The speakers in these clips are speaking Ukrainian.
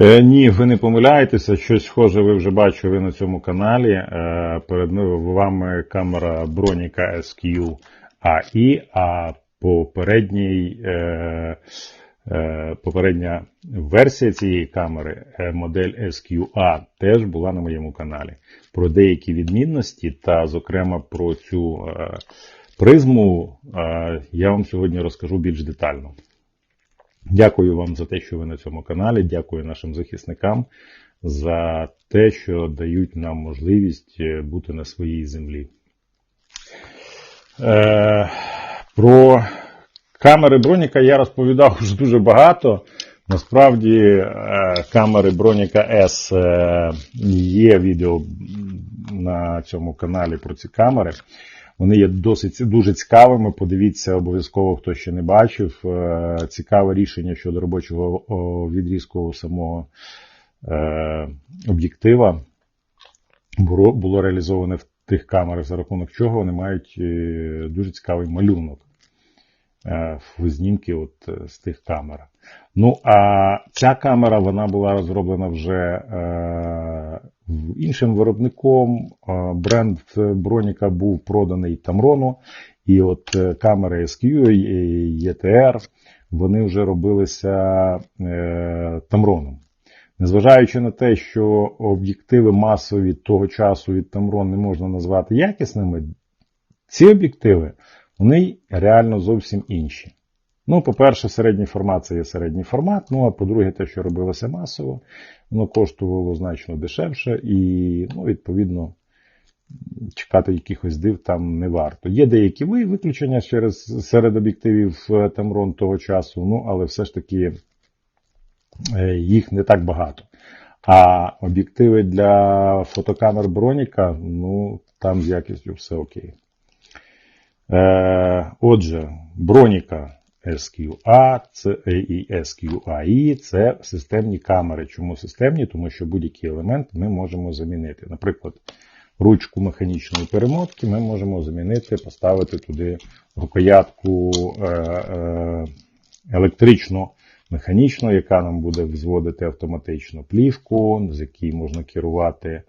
Е, ні, ви не помиляєтеся. Щось схоже ви вже бачили на цьому каналі. Е, перед вами камера Bronica SQ AI, а попередній, е, е, попередня версія цієї камери, е, модель SQA, теж була на моєму каналі. Про деякі відмінності та, зокрема, про цю е, призму я вам сьогодні розкажу більш детально. Дякую вам за те, що ви на цьому каналі. Дякую нашим захисникам за те, що дають нам можливість е, бути на своїй землі. Е, про камери Броніка я розповідав вже дуже багато. Насправді, е, камери Броніка S е, є відео на цьому каналі про ці камери. Вони є досить дуже цікавими. Подивіться обов'язково, хто ще не бачив. Е, Цікаве рішення щодо робочого відрізку самого е, об'єктива було, реалізоване в тих камерах, за рахунок чого вони мають е, дуже цікавий малюнок в знімки от з тих камер. Ну, а ця камера вона була розроблена вже іншим виробником. Е, Бренд Броніка був проданий Тамрону. І от е, камери SQ і ETR, вони вже робилися е, Тамроном. Незважаючи на те, що об'єктиви масові того часу від Tamron не можна назвати якісними, ці об'єктиви вони реально зовсім інші. Ну, по-перше, середній формат це є середній формат. Ну, а по-друге, те, що робилося масово, воно коштувало значно дешевше і, ну, відповідно, чекати якихось див там не варто. Є деякі виключення через серед об'єктивів Tamron того часу, ну, але все ж таки їх не так багато. А об'єктиви для фотокамер Броніка, ну, там з якістю все окей. Е, Отже, Броніка SQA це, і SQAI це системні камери. Чому системні? Тому що будь-який елемент ми можемо замінити. Наприклад, ручку механічної перемотки ми можемо замінити, поставити туди рукоятку е, е, електрично механічно, яка нам буде взводити автоматично плівку, з якій можна керувати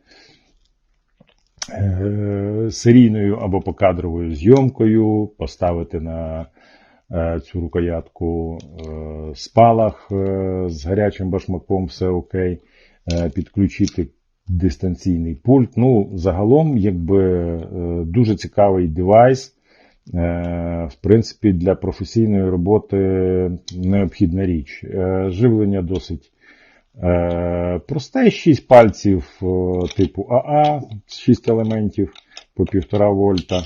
серійною або покадровою зйомкою, поставити на цю рукоятку спалах з гарячим башмаком, все окей, підключити дистанційний пульт. Ну, загалом, якби дуже цікавий девайс. В принципі, для професійної роботи необхідна річ. Живлення досить просте, 6 пальців типу АА, 6 елементів по 1,5 вольта.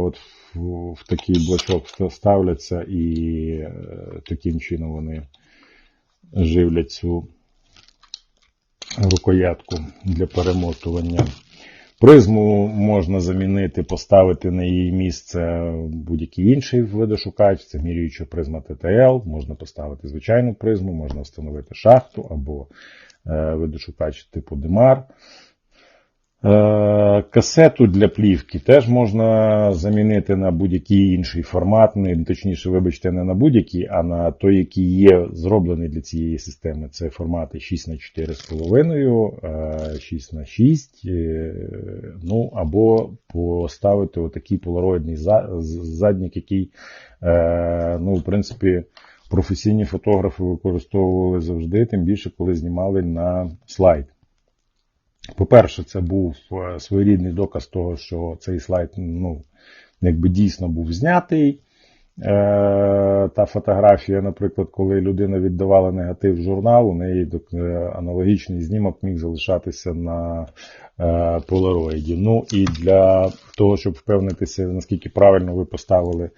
От в такий блочок ставляться і таким чином вони живлять цю рукоятку для перемотування. Призму можна замінити, поставити на її місце будь-який інший видошукач, це мірююча призма TTL, можна поставити звичайну призму, можна встановити шахту або видошукач типу DMAR. Касету для плівки теж можна замінити на будь-який інший формат, не, точніше, вибачте, не на будь-який, а на той, який є зроблений для цієї системи. Це формати 6 на 4,5, 6 на 6 ну або поставити отакий полароїдний заднік, який, ну, в принципі, професійні фотографи використовували завжди, тим більше, коли знімали на слайд. По-перше, це був своєрідний доказ того, що цей слайд ну, якби дійсно був знятий. Та фотографія, наприклад, коли людина віддавала негатив в журнал, у неї аналогічний знімок міг залишатися на полароїді. Ну і для того, щоб впевнитися, наскільки правильно ви поставили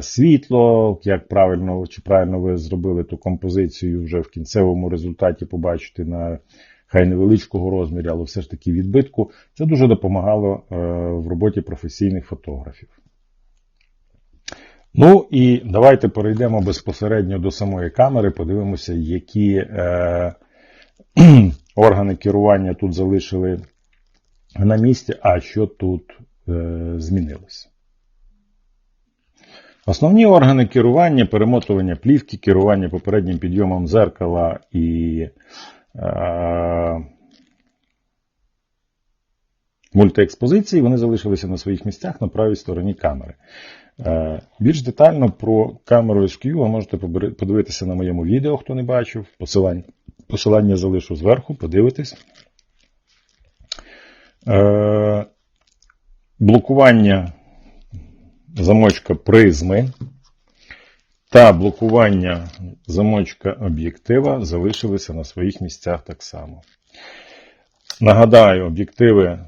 світло, як правильно чи правильно ви зробили ту композицію вже в кінцевому результаті побачити на хай невеличкого розміру, але все ж таки відбитку. Це дуже допомагало в роботі професійних фотографів. Ну і давайте перейдемо безпосередньо до самої камери, подивимося, які е, органи керування тут залишили на місці, а що тут е, змінилося. Основні органи керування, перемотування плівки, керування попереднім підйомом зеркала і е, мультиекспозиції, вони залишилися на своїх місцях на правій стороні камери. Е, Більш детально про камеру SQ ви можете подивитися на моєму відео, хто не бачив. Посилання, посилання залишу зверху, подивитись. Е, Блокування замочка призми та блокування замочка об'єктива залишилися на своїх місцях так само. Нагадаю, об'єктиви,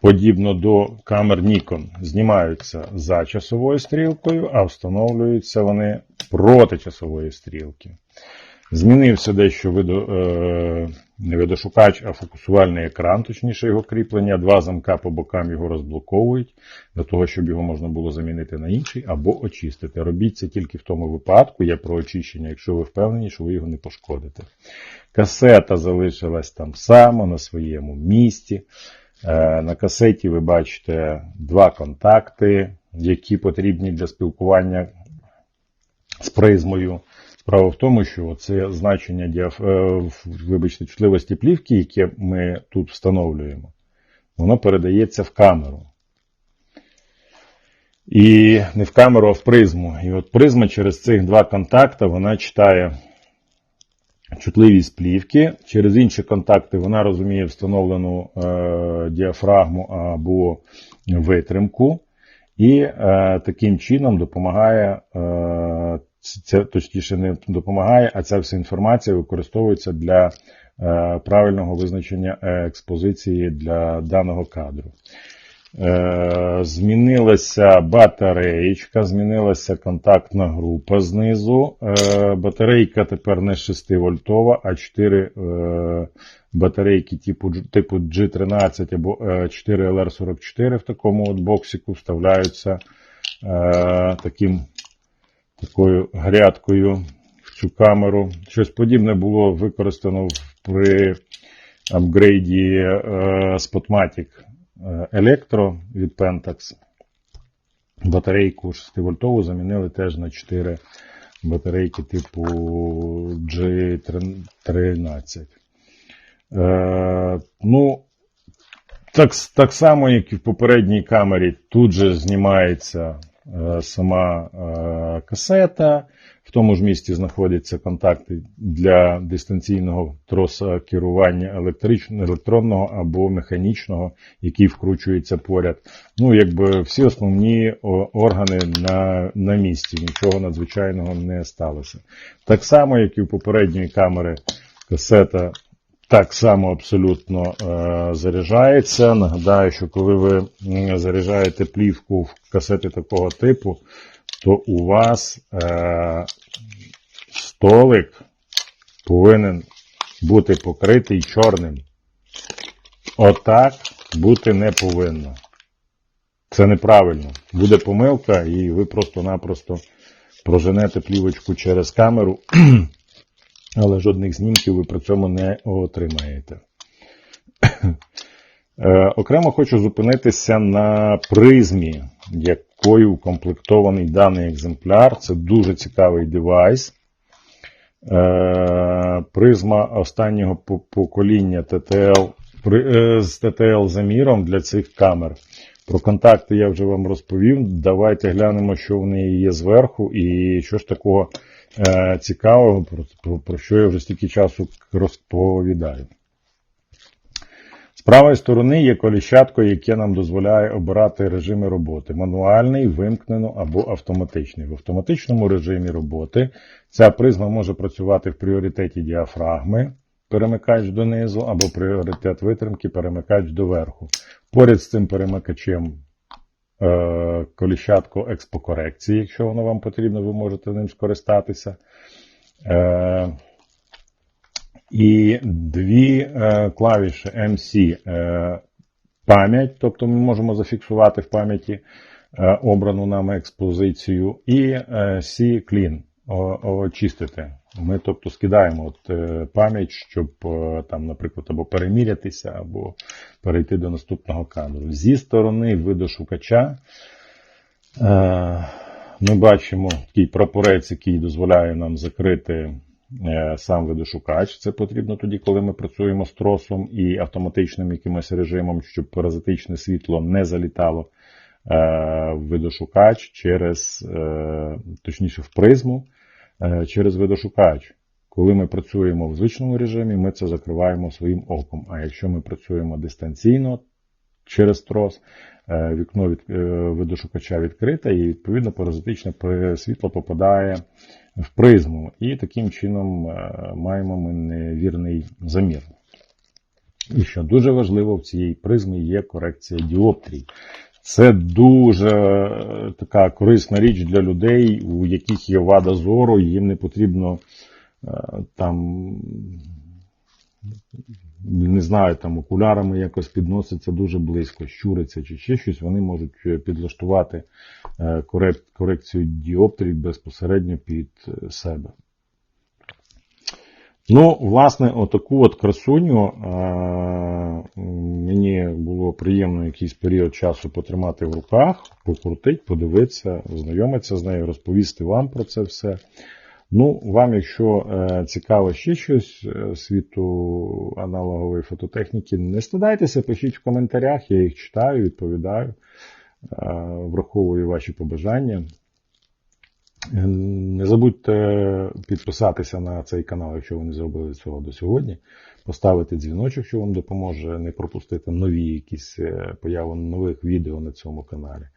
подібно до камер Nikon, знімаються за часовою стрілкою, а встановлюються вони проти часової стрілки. Змінився дещо е, не видошукач, а фокусувальний екран, точніше його кріплення. Два замка по бокам його розблоковують, для того, щоб його можна було замінити на інший або очистити. Робіть це тільки в тому випадку, є про очищення, якщо ви впевнені, що ви його не пошкодите. Касета залишилась там само на своєму місці. Е, На касеті ви бачите два контакти, які потрібні для спілкування з призмою. Справа в тому, що це значення діаф... е, вибачте, чутливості плівки, яке ми тут встановлюємо, воно передається в камеру. І не в камеру, а в призму. І от призма через цих два контакти вона читає чутливість плівки. Через інші контакти вона розуміє встановлену е, діафрагму або витримку. І е, таким чином допомагає, е, це точніше не допомагає, а ця вся інформація використовується для е, правильного визначення експозиції для даного кадру. Е, змінилася батареєчка, змінилася контактна група знизу. Е, батарейка тепер не 6 вольтова, а 4 е, батарейки типу, типу G13 або е, 4 LR44 в такому от боксику вставляються таким, такою грядкою в цю камеру. Щось подібне було використано при апгрейді Spotmatic Електро від Pentax. Батарейку 6-вольтову замінили теж на 4 батарейки типу G13. Е, ну, так, так само, як і в попередній камері, тут же знімається е, сама е, касета. В тому ж місці знаходяться контакти для дистанційного троса керування електронного або механічного, який вкручується поряд. Ну, якби всі основні органи на, на місці, нічого надзвичайного не сталося. Так само, як і в попередньої камери, касета так само абсолютно е, заряджається. Нагадаю, що коли ви заряджаєте плівку в касети такого типу, то у вас е, столик повинен бути покритий чорним. Отак бути не повинно. Це неправильно. Буде помилка, і ви просто-напросто проженете плівочку через камеру, але жодних знімків ви при цьому не отримаєте. Е, окремо хочу зупинитися на призмі, якою укомплектований даний екземпляр. Це дуже цікавий девайс. Е, призма останнього покоління TTL з TTL заміром для цих камер. Про контакти я вже вам розповів. Давайте глянемо, що в неї є зверху, і що ж такого е, цікавого, про, про що я вже стільки часу розповідаю. З правої сторони є коліщатко, яке нам дозволяє обирати режими роботи: мануальний, вимкнено або автоматичний. В автоматичному режимі роботи ця призма може працювати в пріоритеті діафрагми, перемикач донизу, або пріоритет витримки, перемикач доверху. Поряд з цим перемикачем е, коліщатко експокорекції, якщо воно вам потрібно, ви можете ним скористатися. Е, і дві е, клавіші MC пам'ять, тобто ми можемо зафіксувати в пам'яті обрану нами експозицію, і е, C Clean очистити. Ми тобто скидаємо от, е, пам'ять, щоб е, там, наприклад, або перемірятися, або перейти до наступного кадру. Зі сторони видошукача е, ми бачимо такий прапорець, який дозволяє нам закрити сам видошукач. Це потрібно тоді, коли ми працюємо з тросом і автоматичним якимось режимом, щоб паразитичне світло не залітало в видошукач через, точніше, в призму через видошукач. Коли ми працюємо в звичному режимі, ми це закриваємо своїм оком. А якщо ми працюємо дистанційно через трос, е, вікно від е, видошукача відкрите, і відповідно паразитичне світло попадає в призму. І таким чином е, маємо ми невірний замір. І що дуже важливо, в цій призмі є корекція діоптрій. Це дуже е, така корисна річ для людей, у яких є вада зору, їм не потрібно е, там, не знаю, там окулярами якось підноситься дуже близько, щуриться чи ще щось, вони можуть е, підлаштувати корекцію діоптрій безпосередньо під себе. Ну, власне, отаку от красуню е, мені було приємно якийсь період часу потримати в руках, покрутити, подивитися, ознайомитися з нею, розповісти вам про це все. Ну, вам, якщо е, цікаво ще щось е, світу аналогової фототехніки, не стидайтеся, пишіть в коментарях, я їх читаю, відповідаю, враховую ваші побажання. Не забудьте підписатися на цей канал, якщо ви не зробили цього до сьогодні. Поставити дзвіночок, що вам допоможе не пропустити нові якісь е, появи нових відео на цьому каналі.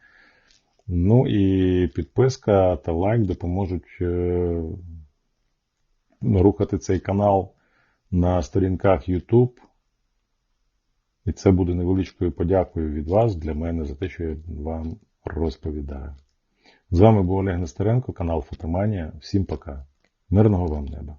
Ну і підписка та лайк допоможуть е, рухати цей канал на сторінках YouTube. І це буде невеличкою подякою від вас для мене за те, що я вам розповідаю. З вами був Олег Нестеренко, канал Фотоманія. Всім пока. Мирного вам неба!